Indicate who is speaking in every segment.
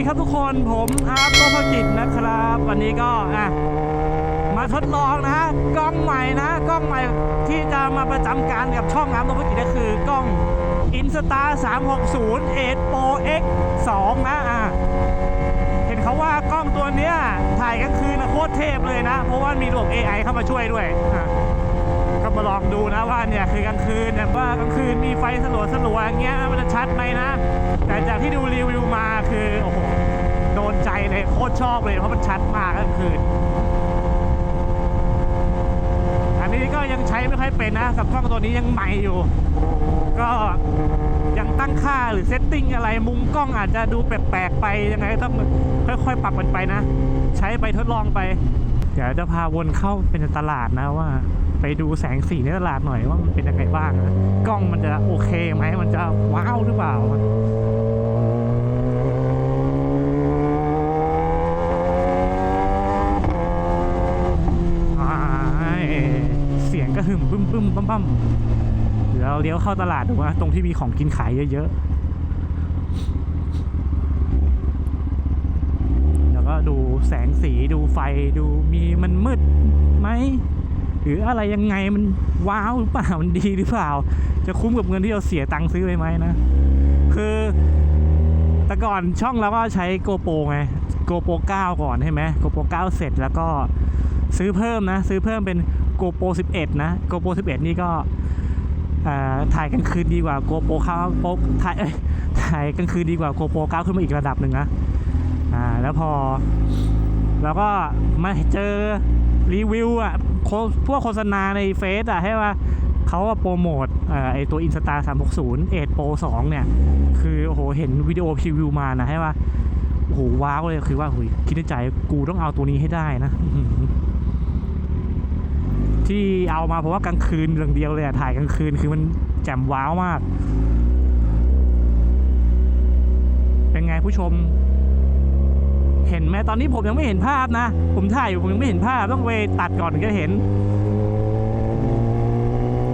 Speaker 1: ดีครับทุกคนผมอาร์ตโลภกิจนะครับ วันนี้ก็อะมาทดลองนะกล้องใหม่นะกล้องใหม่ที่จะมาประจำการกับช่องอาร์ตโลภกิจก็คือกล้อง Insta 360 8 Pro X 2 นะอะเห็นเขาว่ากล้องตัวเนี้ยถ่ายกลางคืนนะโคตรเทพเลยนะ เพราะว่ามีระบบ AI เข้ามาช่วยด้วยอะ ก็มาลองดูนะว่าเนี่ยคือกลางคืนเนี่ยว่ากลางคืนมีไฟสลัวสลัวอย่างเงี้ยมันจะชัดไหมนะ แต่จากที่ดูรีวิวมาคือโอ้โหโดนใจเลยโคตรชอบเลยเพราะมันชัดมากกลางคืน อันนี้ก็ยังใช้ไม่ค่อยเป็นนะกับกล้องตัวนี้ยังใหม่อยู่ ก็ยังตั้งค่าหรือเซตติ้งอะไรมุมกล้องอาจจะดูแปลกๆไปยังไงต้องค่อยๆปรับมันไปนะ ใช้ไปทดลองไป เดี๋ยวจะพาวนเข้าเป็นตลาดนะว่า ไปดูแสงสีในตลาดหน่อยว่ามันเป็นยังไงบ้างนะกล้องมันจะโอเคไหมมันจะว้าวหรือเปล่าอ่าเสียงก็หึมบึ้มบึ้มบั้มบั้มเดี๋ยวเราเลี้ยวเข้าตลาดดูว่าตรงที่มีของกินขายเยอะๆ แล้วก็ดูแสงสีดูไฟดูมีมันมืดไหม หรืออะไรยังไงมันว้าวหรือเปล่ามันดีหรือเปล่า จะคุ้มกับเงินที่เราเสียตังค์ซื้อไปไหมนะ คือแต่ก่อนช่องเราก็ใช้โกโปรไงโกโปร9ก่อนใช่ไหมโกโปร9เสร็จแล้วก็ซื้อเพิ่มนะ ซื้อเพิ่มเป็นโกโปร11นะโกโปร11นี่ก็อ่าถ่ายกลางคืนดีกว่าโกโปรข้าโปถ่ายถ่ายกลางคืนดีกว่าโกโปร9ขึ้นมาอีกระดับหนึ่งนะอ่าแล้วพอ แล้วก็มาเจอรีวิวอะ พวกโฆษณาในเฟซอะให้ว่าเขาโปรโมทเอ่อไอตัว Insta 360 8 Pro 2เนี่ย คือโอ้โหเห็นวิดีโอพรีวิวมานะให้ว่าโอ้โหว้าวเลยคือว่าโอ้ยคิดในใจกูต้องเอาตัวนี้ให้ได้นะที่เอามาเพราะว่ากลางคืนเรื่องเดียวเลยอะถ่ายกลางคืนคือมันแจ่มว้าวมาก เป็นไงผู้ชม เห็นไหมตอนนี้ผมยังไม่เห็นภาพนะ ผมถ่ายอยู่ผมยังไม่เห็นภาพต้องไปตัดก่อนถึงจะเห็น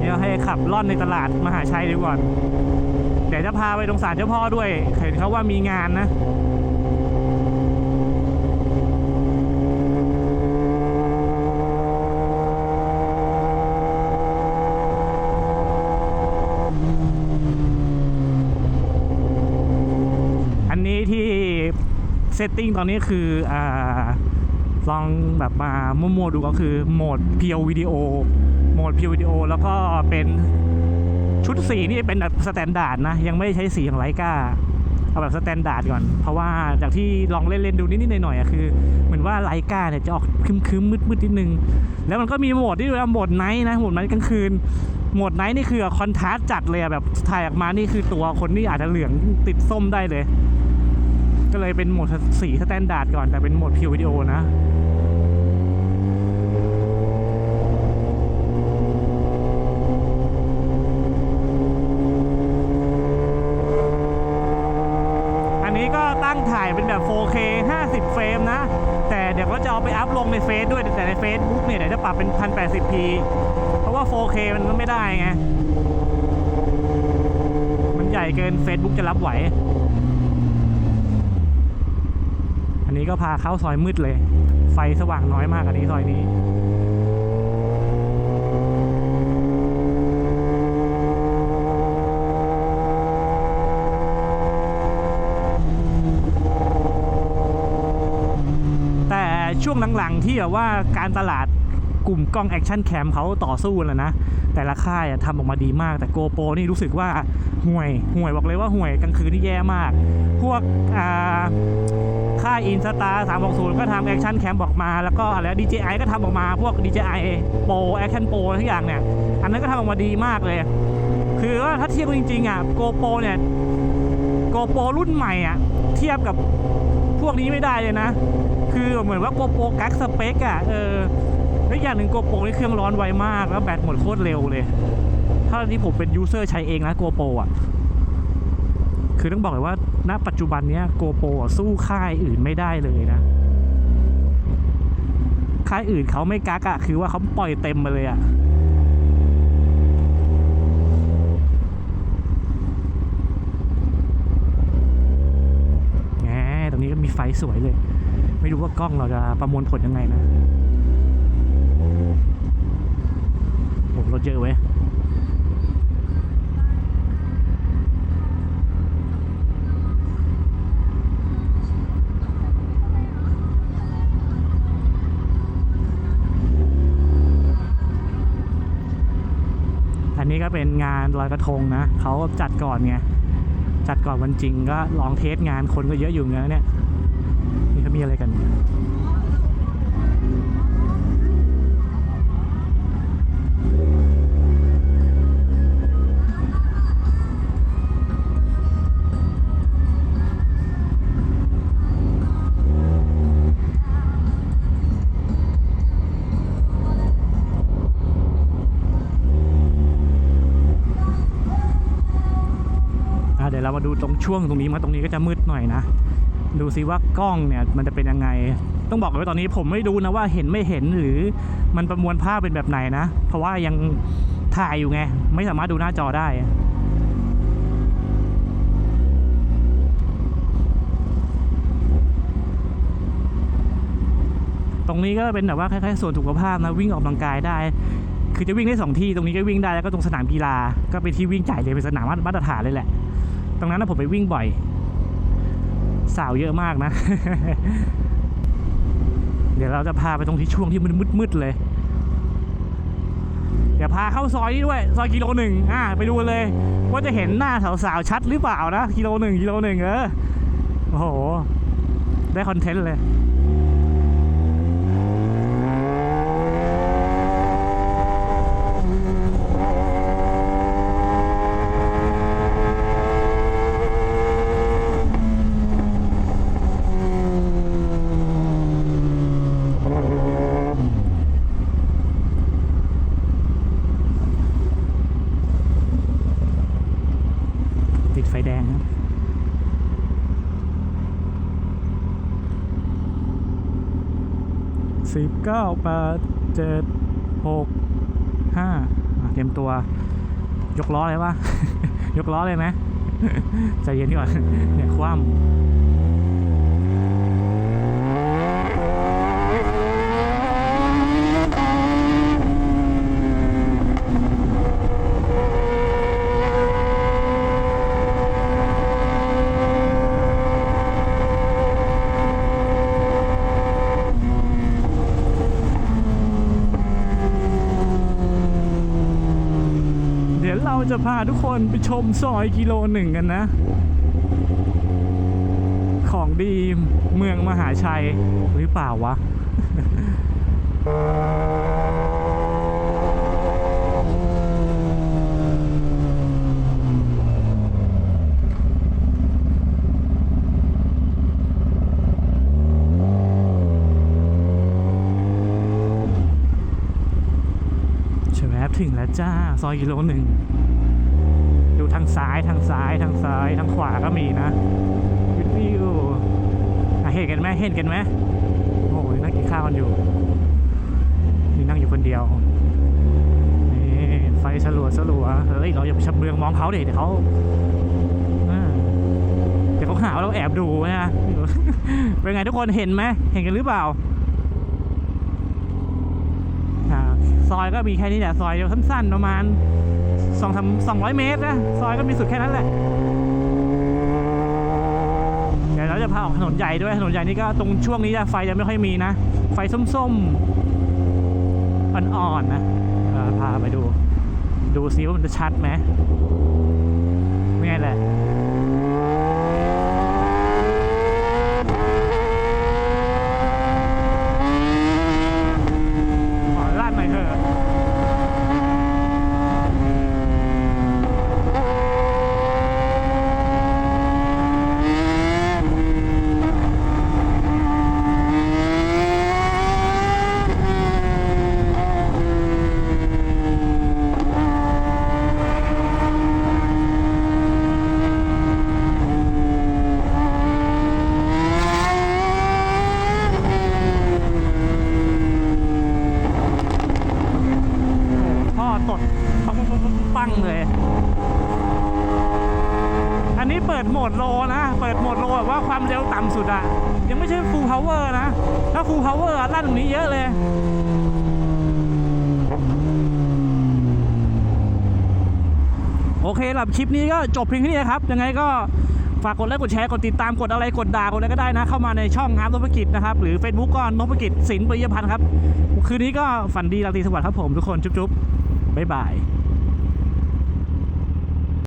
Speaker 1: เดี๋ยวให้ขับล่อนในตลาดมหาชัยดีกว่าเดี๋ยวจะพาไปตรงศาลเจ้าพ่อด้วย เห็นเขาว่ามีงานนะ อันนี้ที่ เซตติ้งตอนนี้คืออ่าลองแบบมามั่วๆดูก็คือโหมดเพียววิดีโอโหมดเพียววิดีโอแล้วก็เป็นชุดสีนี่เป็นแบบสแตนดาร์ดนะ ยังไม่ใช้สีของไลกาเอาแบบสแตนดาร์ดก่อน เพราะว่าจากที่ลองเล่นๆดูนิดๆหน่อยๆอคือ เหมือนว่าไลกาเนี่ยจะออกคึมๆมืดๆนิดนึง แล้วมันก็มีโหมดที่เรียกว่าโหมดไนท์นะโหมดไนท์กลางคืนโหมดไนท์นี่คือคอนทราสต์จัดเลยแบบถ่ายออกมานี่คือตัวคนนี่อาจจะเหลืองติดส้มได้เลย ก็เลยเป็นโหมดสีสแตนดาร์ดก่อนแต่เป็นโหมดพิววิดีโอนะอันนี้ก็ตั้งถ่ายเป็นแบบ 4K 50 เฟรมนะ แต่เดี๋ยวก็จะเอาไปอัพลงในเฟซด้วย แต่ใน Facebook เนี่ยเดี๋ยวจะปรับเป็น 1080p เพราะว่า 4K มันไม่ได้ไง มันใหญ่เกิน Facebook จะรับไหว อั นี้ก็พาเข้าซอยมืดเลย ไฟสว่างน้อยมากอันนี้ซอยนี้แต่ช่วงหลังๆ ที่แบบว่าการตลาดกลุ่มกล้องแอคชั่นแคมเขาต่อสู้แล้วนะ แต่ละค่ายทำออกมาดีมากแต่โกโปรนี่รู้สึกว่า ห่วยห่วยบอกเลยว่าห่วยกลางคืนนี่แย่มาก พวกอ่าค่ายอินสตาร์360ก็ทำแอคชั่นแคมบอกมา แล้วก็อะไร DJI ก็ทำออกมาพวก DJI Pro Action Pro ทุกอย่างเนี่ย อันนั้นก็ทำออกมาดีมากเลย คือว่าถ้าเทียบกันจริงๆอะ GoPro เนี่ย GoPro รุ่นใหม่อะเทียบกับพวกนี้ไม่ได้เลยนะ คือเหมือนว่า GoPro กักสเปคอะเออแล้วอย่างหนึ่ง GoPro นี่เครื่องร้อนไวมากแล้วแบตหมดโคตรเร็วเลย ถ้าที่ผมเป็นยูเซอร์ใช้เองนะ GoPro อะ คือต้องบอกเลยว่า ณ ปัจจุบันเนี้ยโกโปรสู้ค่ายอื่นไม่ได้เลยนะ ค่ายอื่นเขาไม่กักอะคือว่าเขาปล่อยเต็มมาเลยอะแหมตรงนี้ก็มีไฟสวยเลย ไม่รู้ว่ากล้องเราจะประมวลผลยังไงนะโอ้รถเยอะเว้ย เป็นงานลอยกระทงนะเขาจัดก่อนไงจัดก่อนวันจริงก็ลองเทสงานคนก็เยอะอยู่เงี้ยเนี่ยนี่เขามีอะไรกัน เรามาดูตรงช่วงตรงนี้มาตรงนี้ก็จะมืดหน่อยนะ ดูซิว่ากล้องเนี่ยมันจะเป็นยังไง ต้องบอกก่อนว่าตอนนี้ผมไม่รู้นะว่าเห็นไม่เห็นหรือมันประมวลภาพเป็นแบบไหนนะ เพราะว่ายังถ่ายอยู่ไง ไม่สามารถดูหน้าจอได้ตรงนี้ก็เป็นแบบว่าคล้ายๆส่วนสุขภาพนะวิ่งออกกำลังกายได้ คือจะวิ่งได้สองที่ตรงนี้ก็วิ่งได้แล้วก็ตรงสนามกีฬา ก็เป็นที่วิ่งจ่ายเลยเป็นสนามมาตรฐานเลยแหละ ตรงนั้นนะผมไปวิ่งบ่อย สาวเยอะมากนะ เดี๋ยวเราจะพาไปตรงที่ช่วงที่มันมืดๆเลย เดี๋ยวพาเข้าซอยนี้ด้วย ซอยกิโลหนึ่งอ่าไปดูเลย ว่าจะเห็นหน้าสาวๆชัดหรือเปล่านะ กิโลหนึ่งกิโลหนึ่งเออโอ้โห ได้คอนเทนต์เลย ติดไฟแดงครับสิบ เก้าแปดเจ็ดหกห้าเตรียมตัวยกล้อเลยวะยกล้อเลยไหมใจเย็นก่อนเนี่ยคว่ำ จะพาทุกคนไปชมซอยกิโลหนึ่งกันนะ ของดีเมืองมหาชัยหรือเปล่าวะ ถึงแล้วจ้า ซอยกิโลหนึ่งางซ้ายทางซ้ายทางซ้ายทางขวาก็มีนะวิววิวอะเห็นกันไหมเห็นกันไหมโอ้ยนั่งกินข้าวกันอยู่นี่นั่งอยู่คนเดียวนี่ไฟสลัวสลัวเฮ้ยเราอย่าไปชับเบืองมองเขาเด็เดี๋ยวเขาเดี๋ยวเขาหาว่าเราแอบดูนะเป็นไงทุกคนเห็นไหมเห็นกันหรือเปล่าอ่าซอยก็มีแค่นี้แหละซอยเดียวสั้นๆประมาณ สองทำสองร้อยเมตรนะ ซอยก็มีสุดแค่นั้นแหละ เดี๋ยวเราจะพาออกถนนใหญ่ด้วย ถนนใหญ่นี่ก็ตรงช่วงนี้ไฟยังไม่ค่อยมีนะ ไฟส้มๆ อ่อนๆนะพาไปดู ดูซิว่ามันจะชัดไหมไม่ไงแหละ ขอลาดหน่อยเถอะ ปิ ดโหมดโลนะ เปิดโหมดโลแบบว่าความเร็วต่ำสุดอะยังไม่ใช่ full power นะ ถ้า full power อะลั่นตรงนี้เยอะเลยโอเคหรับคลิปนี้ก็จบเพียงเท่นี้นครับ ยังไงก็ฝากกดไลค์กดแชร์กดติดตามกดอะไรกดด่ากดอะไรก็ได้นะ เข้ามาในช่องอาร์ตนพกิจนะครับ หรือ Facebook ก็นพกิจสินปริยพันธ์ครับ คืนนี้ก็ฝันดีราตรีสวัสดิ์ครับผมทุกคน จุ๊บๆบ๊ายบาย